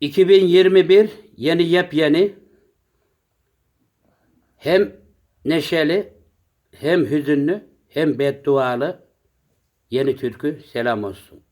2021 yeni yepyeni hem neşeli hem hüzünlü hem beddualı yeni türkü selam olsun.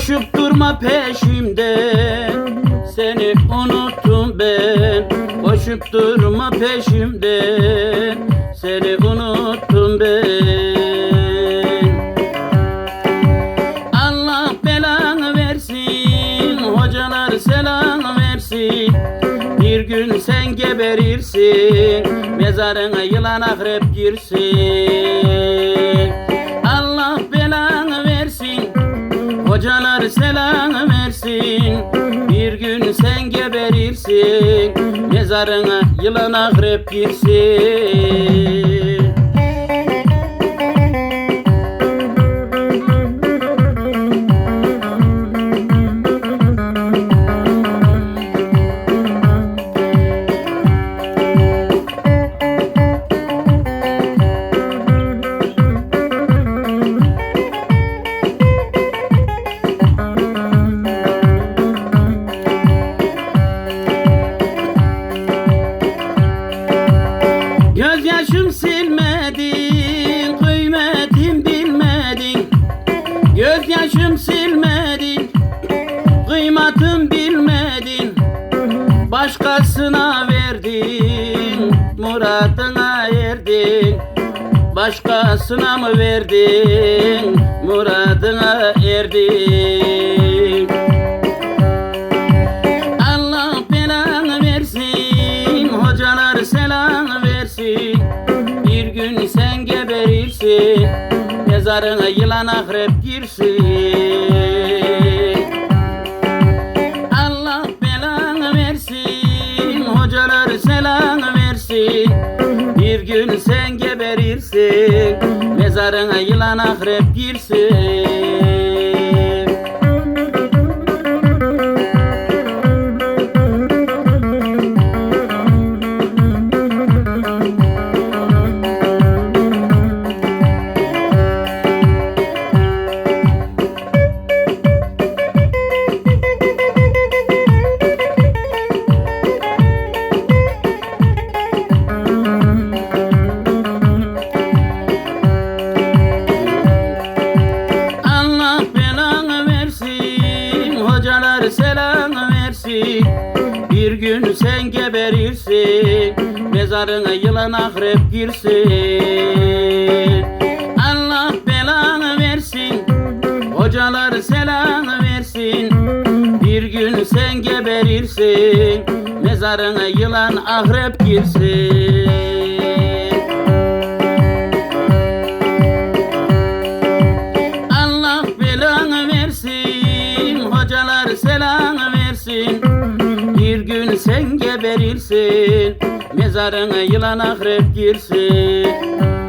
Koşup durma peşimden, seni unuttum ben. Koşup durma peşimden, seni unuttum ben. Allah belanı versin, hocalar selam versin. Bir gün sen geberirsin, mezarına yılan akrep girsin. Hocalar selam versin. Bir gün sen geberirsin, mezarına yılan akrep girsin. Başkasına verdin, muradına erdin. Başkasına mı verdin, muradına erdin. Allah belanı versin, hocalar selam versin. Bir gün sen geberirsin, mezarına yılan akrep girsin. Hocalar selam versin. Bir gün sen geberirsin, mezarına yılan akrep girsin. Selam versin. Bir gün sen geberirsin, mezarına yılan akrep girsin. Allah belanı versin, hocalar selam versin. Bir gün sen geberirsin, mezarına yılan akrep girsin. Versin. Bir gün sen geberirsin, mezarına yılan akrep girsin.